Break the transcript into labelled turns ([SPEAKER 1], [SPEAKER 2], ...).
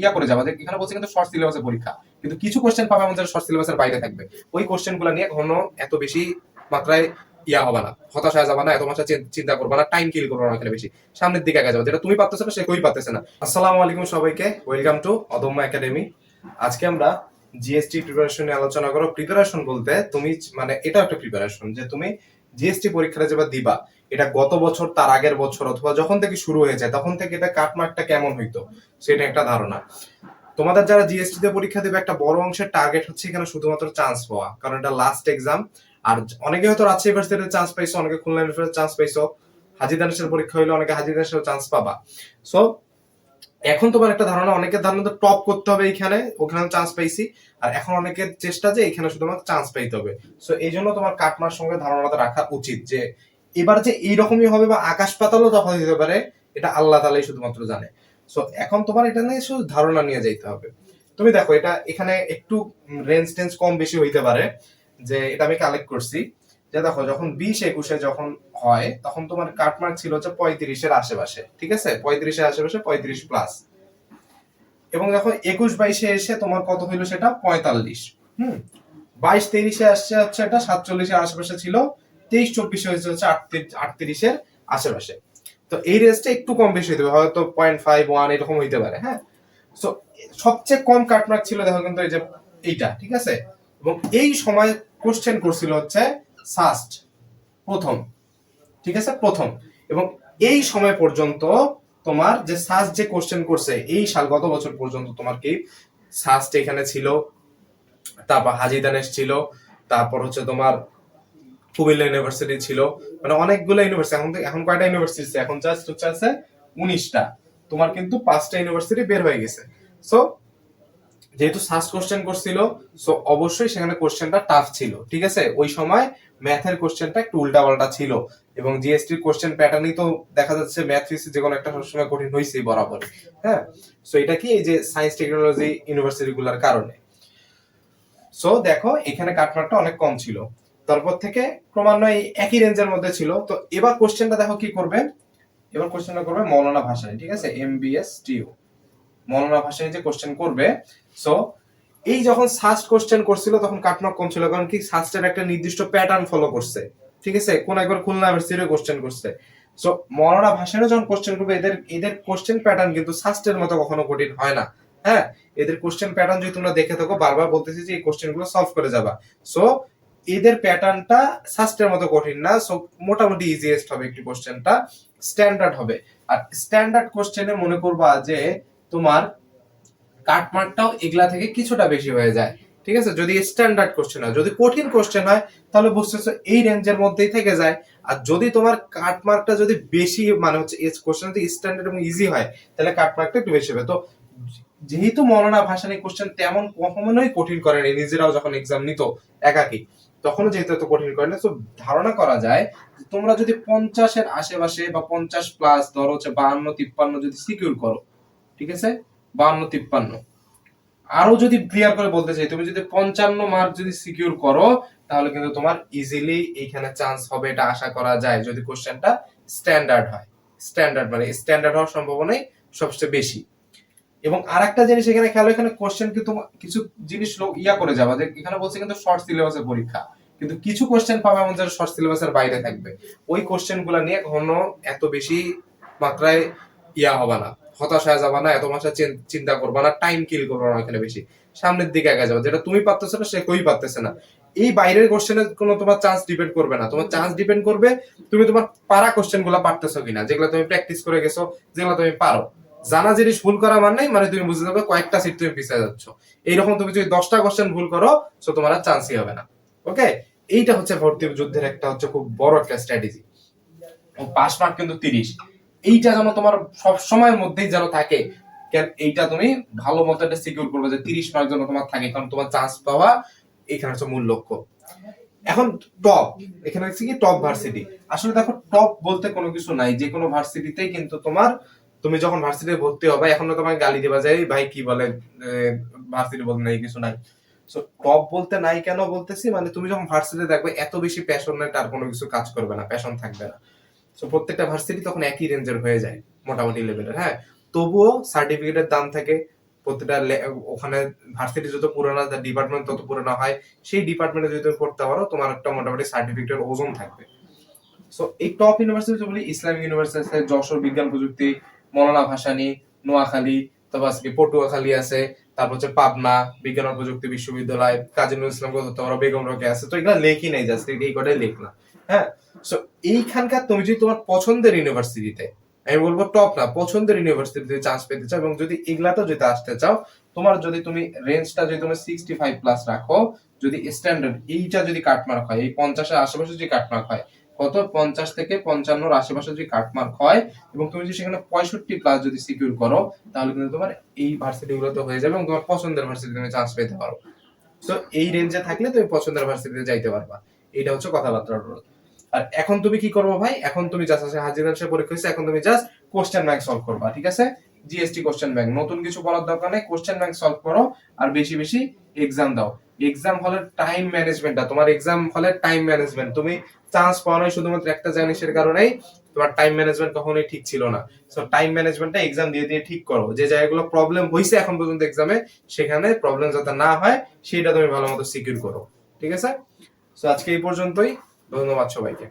[SPEAKER 1] ইয়া করে যাবা। এখানে বলছে কিন্তু শর্ট সিলেবাসের পরীক্ষা। কিন্তু কিছু কোশ্চেন পাবে আমাদের শর্ট সিলেবাসের বাইরে থাকবে। ওই কোশ্চেনগুলো নিয়ে ঘন এত বেশি মাত্রায় ইয়া হবে না, হতাশ হয়ে যাবে না, এত মাত্রা চিন্তা করবে না টাইম কিল করবে না এখানে বেশি। সামনের দিকে আগে যাবে। যেটা তুমি পারতেছো না, সে কই পারতেছে না। আসসালামু আলাইকুম সবাইকে। ওয়েলকাম টু অদম্য একাডেমি আজকে আমরা জিএসটি প্রিপারেশন নিয়ে আলোচনা করো প্রিপারেশন বলতে তুমি মানে এটা একটা প্রিপারেশন যে তুমি জিএসটি পরীক্ষাটা যেবার দিবা, এটা গত বছর, তার আগের বছর অথবা যখন থেকে শুরু হয়েছে তখন থেকে এটা কাটমার্কটা কেমন হইতো? সেটা একটা ধারণা। তোমাদের যারা জিএসটি তে পরীক্ষা দেবে, একটা বড় অংশের টার্গেট হচ্ছে এখানে শুধুমাত্র চান্স পাওয়া। কারণ এটা লাস্ট এক্সাম আর অনেকে হয়তো রাজশাহী ইউনিভার্সিটিতে চান্স পাইছো, অনেকে খুলনা ইউনিভার্সিটিতে চান্স পাইছো। হাজি দানেশের পরীক্ষা হইলে অনেকে হাজি দানেশের চান্স পাবা। সো এখন তোমার একটা ধারণা, অনেকের ধারণা তো টপ করতে হবে এইখানে ওখানে চান্স পাইছি আর এখন অনেকের চেষ্টা যে এখানে শুধুমাত্র চান্স পাইতে হবে। সো এই জন্য তোমার কাটমার সঙ্গে ধারণাটা রাখা উচিত যে, এবার যে এইরকমই হবে বা আকাশ পাতালও তফাৎ দিতে পারে, এটা আল্লাহ তালাই শুধুমাত্র জানে। সো এখন তোমার এটা নিয়ে শুধু ধারণা নিয়ে যাইতে হবে। তুমি দেখো, এটা এখানে একটু রেঞ্জ টেঞ্জ কম বেশি হইতে পারে, যে এটা আমি কালেক্ট করছি। যে দেখো, যখন বিশ একুশে যখন হয়, তখন তোমার কাটমার্ক ছিল হচ্ছে পঁয়ত্রিশের আশেপাশে, ঠিক আছে? পঁয়ত্রিশের আশেপাশে পঁয়ত্রিশ প্লাস এবং দেখো, একুশ বাইশে এসে তোমার কত হইল সেটা? পঁয়তাল্লিশ। হুম? বাইশ তেইশে আসছে হচ্ছে এটা সাতচল্লিশের আশেপাশে ছিল, তেইশ চব্বিশে হয়েছে হচ্ছে আটত্রিশের আশেপাশে। তো এই রেঞ্জটা একটু কম বেশি হইতে পারে, হয়তো পয়েন্ট ফাইভ ওয়ান এরকম হইতে পারে হ্যাঁ? সো সবচেয়ে কম কাটমার্ক ছিল, দেখো কিন্তু এই যে এইটা, ঠিক আছে? এবং এই সময় কোশ্চেন করছিল হচ্ছে সাস্ট প্রথম। ঠিক আছে? প্রথম। এবং এই সময় পর্যন্ত তোমার যে সাস্ট যে কোশ্চেন করছে, এই সাল গত বছর পর্যন্ত তোমার কি সাস্ট এখানে ছিল, তারপর হাজি দানেশ ছিল, তারপর হচ্ছে তোমার কুমিল্লা ইউনিভার্সিটি ছিল। মানে অনেকগুলো ইউনিভার্সিটি এখন এখন কয়টা ইউনিভার্সিটি এখন জাস্ট হচ্ছে আছে উনিশটা। তোমার কিন্তু পাঁচটা ইউনিভার্সিটি বের হয়ে গেছে। সো যেহেতু সাস্ট কোশ্চেন করছিল সো অবশ্যই সেখানে কোশ্চেনটা টাফ ছিল। ঠিক আছে? ওই সময় ম্যাথের কোশ্চেনটা একটু উল্টাপাল্টা ছিল এবং জিএসটির কোশ্চেন প্যাটার্নই তো দেখা যাচ্ছে ম্যাথ ফিজিক্স যে কোনো একটা সবসময় কঠিন হয়েছেই বরাবর হ্যাঁ? সো এটা কি এই যে সায়েন্স টেকনোলজি ইউনিভার্সিটি গুলার কারণে? সো দেখো, এখানে কাটমার্কটা অনেক কম ছিল। তারপর থেকে ক্রমান্বয়ে একই রেঞ্জের মধ্যে ছিল। তো এবার কোশ্চেনটা দেখো কি করবে? এবার কোশ্চেনটা করবে মৌলানা ভাষায় ঠিক আছে? এম বি এস টিউ মৌলানা ভাষায় যে কোশ্চেন করবে সো এই যখন সাস্ট কোশ্চেন করছিল, তখন কাটমার্ক কম ছিল, কারণ কি সাস্টের একটা নির্দিষ্ট প্যাটার্ন ফলো করছে। ঠিক আছে? কোন একবার খুলনা ইউনিভার্সিটির কোশ্চেন করছে। সো মৌলানা ভাষায়ও যখন কোশ্চেন করবে, এদের এদের কোশ্চেন প্যাটার্ন কিন্তু সাস্টের মতো কখনো কঠিন হয় না। হ্যাঁ? এদের কোশ্চেন প্যাটার্ন যদি তোমরা দেখে থাকো, বারবার বলতেছি যে এই কোশ্চেনগুলো সলভ করে যাবা। সো এদের প্যাটার্নটা সাস্টের মতো কঠিন না। সো মোটামুটি ইজিয়েস্ট হবে একটি কোশ্চেনটা স্ট্যান্ডার্ড হবে। আর স্ট্যান্ডার্ড কোশ্চেনে মনে করবা যে তোমার কাটমার্কটাও এগুলা থেকে কিছুটা বেশি হয়ে যায়। ঠিক আছে? যদি স্ট্যান্ডার্ড কোশ্চেন হয়, যদি কঠিন কোশ্চেন হয়, তাহলে বুঝতেছো এই রেঞ্জের মধ্যেই থেকে যায়। আর যদি তোমার কাটমার্কটা যদি বেশি মানে হচ্ছে কোশ্চেন যদি স্ট্যান্ডার্ড এবং ইজি হয়, তাহলে কাটমার্কটা একটু বেশি হবে। তো যেহেতু মৌলানা ভাষা নিয়ে কোশ্চেন তেমন কখনোই কঠিন করেনি, নিজেরাও যখন এক্সাম নিত একাকি, তখনও যেহেতু এত কঠিন করে না তো ধারণা করা যায় তোমরা যদি পঞ্চাশের আশেপাশে বা পঞ্চাশ প্লাস ধরো হচ্ছে বাহান্ন, তিপ্পান্ন যদি সিকিউর করো, ঠিক আছে? বাহান্ন, তিপ্পান্ন। আরও যদি ক্লিয়ার করে বলতে চাই, তুমি যদি পঞ্চান্ন মার্ক যদি সিকিউর করো, তাহলে কিন্তু তোমার ইজিলি এইখানে চান্স হবে এটা আশা করা যায়, যদি কোশ্চেনটা স্ট্যান্ডার্ড হয়। স্ট্যান্ডার্ড মানে স্ট্যান্ডার্ড হওয়ার সম্ভাবনাই সবচেয়ে বেশি। এবং আরেকটা জিনিস এখানে খেয়াল, এখানে কোশ্চেন কিন্তু কিছু জিনিস ইয়া করে যাবা, যে এখানে বলছে কিন্তু শর্ট সিলেবাসের পরীক্ষা। কিন্তু কিছু কোশ্চেন পাবে যারা শর্ট সিলেবাসের বাইরে থাকবে। ওই কোশ্চেনগুলা নিয়ে ঘন এত বেশি মাত্রায় ইয়া হবে না। হতাশ হয়ে যাবা না, এত মাসে চিন্তা করবা না টাইম কিল করবা না এখানে বেশি। সামনের দিকে আগে যাবে, যেটা তুমি পারতেছো না, সে কই পারতেছে না। এই বাইরের কোশ্চেনে কোনো তোমার চান্স ডিপেন্ড করবে না। তোমার চান্স ডিপেন্ড করবে তুমি তোমার পারা কোশ্চেনগুলা পারতেছো কিনা, যেগুলো তুমি প্র্যাকটিস করে গেছো, যেগুলো তুমি পারো। জানা জিনিস ভুল করা মানে মানে তুমি বুঝতে যাবে কয়েকটা সিট তুমি পিছিয়ে যাচ্ছ। এইরকম তুমি যদি দশটা কোশ্চেন ভুল করো তো তোমার আর চান্সই হবে না। ওকে এইটা হচ্ছে ভর্তি যুদ্ধের একটা হচ্ছে খুব বড় একটা স্ট্র্যাটেজি পাস মার্ক কিন্তু তিরিশ। এইটা যেন তোমার সব সময়ের মধ্যেই যেন থাকে। এইটা তুমি ভালো মতো একটা সিকিউর করবে যে তিরিশ মার্ক যেন তোমার থাকে, কারণ তোমার চান্স পাওয়া এখানে হচ্ছে মূল লক্ষ্য। এখন টপ এখানে হচ্ছে কি টপ ভার্সিটি আসলে দেখো টপ বলতে কোনো কিছু নাই, যে কোনো ভার্সিটিতেই কিন্তু তোমার, তুমি যখন ভার্সিটিতে ভর্তি হবে, এখন তোমাকে গালি দেওয়া যায় ভাই কি বলে ভার্সিটি বলতে নাই, কিছু নাই। সো টপ বলতে নাই কেন বলতেছি? মানে তুমি যখন ভার্সিটিতে দেখবে, এত বেশি প্যাশনেট তার কোনো কিছু কাজ করবে না প্যাশন থাকবে না। সো প্রত্যেকটা ভার্সিটি তখন একই রেঞ্জের হয়ে যায়, মোটামুটি লেভেলের হ্যাঁ? তবুও সার্টিফিকেটের দাম থাকে, প্রত্যেকটা ওখানে ভার্সিটি যত পুরানো ডিপার্টমেন্ট তত পুরানো হয়, সেই ডিপার্টমেন্টে যদি তুমি পড়তে পারো, তোমার একটা মোটামুটি সার্টিফিকেটের ওজন থাকবে। সো এই টপ ইউনিভার্সিটি ইসলামিক ইউনিভার্সিটি আছে, যশোর বিজ্ঞান প্রযুক্তি, মৌলানা ভাসানী, নোয়াখালী, তারপর আজকে পটুয়াখালী আছে, তারপর হচ্ছে পাবনা, বিজ্ঞান ও প্রযুক্তি বিশ্ববিদ্যালয়, কাজী নজরুল ইসলাম ধরো বেগম রোকে আছে। তো এগুলো লেখি নেই জাস্ট এই কটাই লেখ না। হ্যাঁ সো এইখানকার তুমি যদি তোমার পছন্দের ইউনিভার্সিটিতে আমি বলব টপ না, পছন্দের ইউনিভার্সিটিতে চান্স পেতে চাও এবং যদি এগুলাতেও যদি আসতে চাও, তোমার যদি তুমি রেঞ্জটা যদি তুমি সিক্সটি ফাইভ প্লাস রাখো, যদি স্ট্যান্ডার্ড এইটা যদি কাটমার্ক হয়, এই পঞ্চাশের আশেপাশে যদি কাটমার্ক হয়, কত? পঞ্চাশ থেকে পঞ্চান্নর আশেপাশে যদি কাটমার্ক হয় এবং তুমি যদি সেখানে পঁয়ষট্টি প্লাস যদি সিকিউর করো, তাহলে কিন্তু তোমার এই ভার্সিটি গুলোতে হয়ে যাবে এবং তোমার পছন্দের ভার্সিটি তুমি চান্স পেতে পারো। তো এই রেঞ্জে থাকলে তুমি পছন্দের ভার্সিটিতে যাইতে পারবা। এটা হচ্ছে কথাবার্তার রোল আর এখন তুমি কি করব ভাই? এখন তুমি জাস্ট আছে হাজির সে পরীক্ষা হয়েছে, এখন তুমি জাস্ট কোশ্চেন ব্যাংক সলভ করবা, ঠিক আছে? জিএসটি কোশ্চেন ব্যাংক নতুন কিছু বলার দরকার নেই কোশ্চেন ব্যাংক সলভ করো আর বেশি বেশি এক্সাম দাও। এক্সাম হলের টাইম ম্যানেজমেন্টটা তোমার এক্সাম হলের টাইম ম্যানেজমেন্ট তুমি চান্স পাও নাই শুধুমাত্র একটা জিনিসের কারণেই তোমার টাইম ম্যানেজমেন্ট কখনোই ঠিক ছিল না। সো টাইম ম্যানেজমেন্টটা এক্সাম দিয়ে দিয়ে ঠিক করো। যে জায়গাগুলো প্রবলেম হয়েছে এখন পর্যন্ত এক্সামে সেখানে প্রবলেম যাতে না হয়, সেটা তুমি ভালো মতো সিকিউর করো, ঠিক আছে? সো আজকে এই পর্যন্তই। ধন্যবাদ সবাইকে।